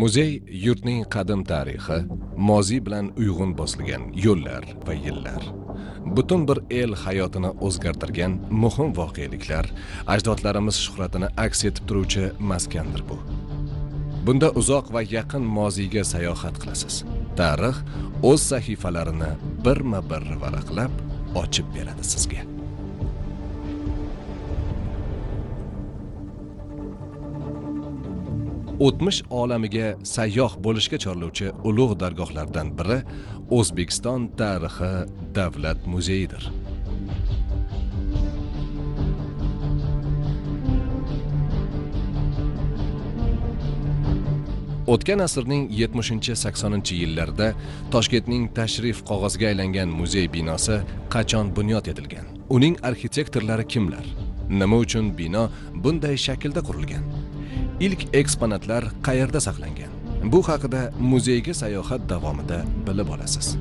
muzey yurtning qadim tarixi moziy bilan uyg'un bosilgan yo'llar va yillar. Butun bir el hayotini o'zgartirgan muhim voqeliklar ajdodlarimiz shuhratini aks etib turuvchi maskandir bu. Bunda uzoq va yaqin moziyga sayohat qilasiz. Tarix o'z sahifalarini birma bir varaqlab ochib beradi sizga. O'tmish olamiga sayyoh bo'lishga chorlovchi ulug' dargohlardan biri o'zbekiston tarixi davlat muzeyidir. O'tgan asrning 70-80 yillarida toshkentning tashrif qog'oziga aylangan muzey binosi qachon bunyod etilgan? Uning arxitektorlari kimlar? Nima uchun bino bunday shaklda qurilgan? Ilk eksponatlar qayerda saqlangan? Bu haqida muzeyga sayohat davomida bilib olasiz.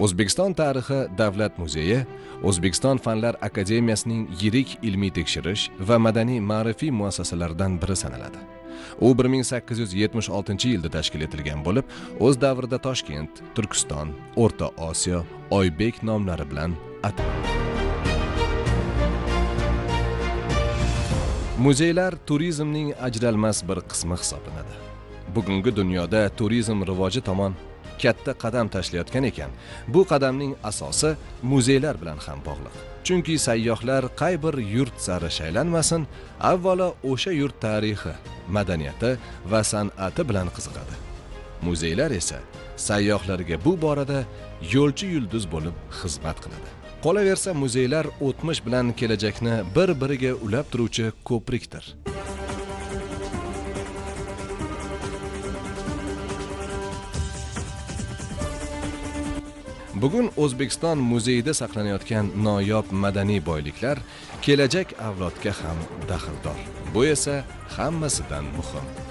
O'zbekiston tarixi davlat muzeyi o'zbekiston fanlar akademiyasining yirik ilmiy tekshirish va madaniy ma'rifiy muassasalaridan biri sanaladi. U 1876 yilda tashkil etilgan bo'lib o'z davrida toshkent turkiston o'rta osiyo oybek nomlari bilan ataladi. Muzeylar turizmning ajralmas bir qismi hisoblanadi. Bugungi dunyoda turizm rivoji tomon katta qadam tashlayotgan ekan. Bu qadamning asosi muzeylar bilan ham bog'liq. Chunki sayyohlar qay bir yurt sari shaylanmasin avvalo o'sha yurt tarixi madaniyati va san'ati bilan qiziqadi. Muzeylar esa sayyohlarga bu borada yo'lchi yulduz bo'lib xizmat qiladi. Qolaversa muzeylar o'tmish bilan kelajakni bir biriga ulab turuvchi ko'prikdir. Bugun o'zbekiston muzeyida saqlanayotgan noyob madaniy boyliklar kelajak avlodga ham daxldor. Bu esa hammasidan muhim.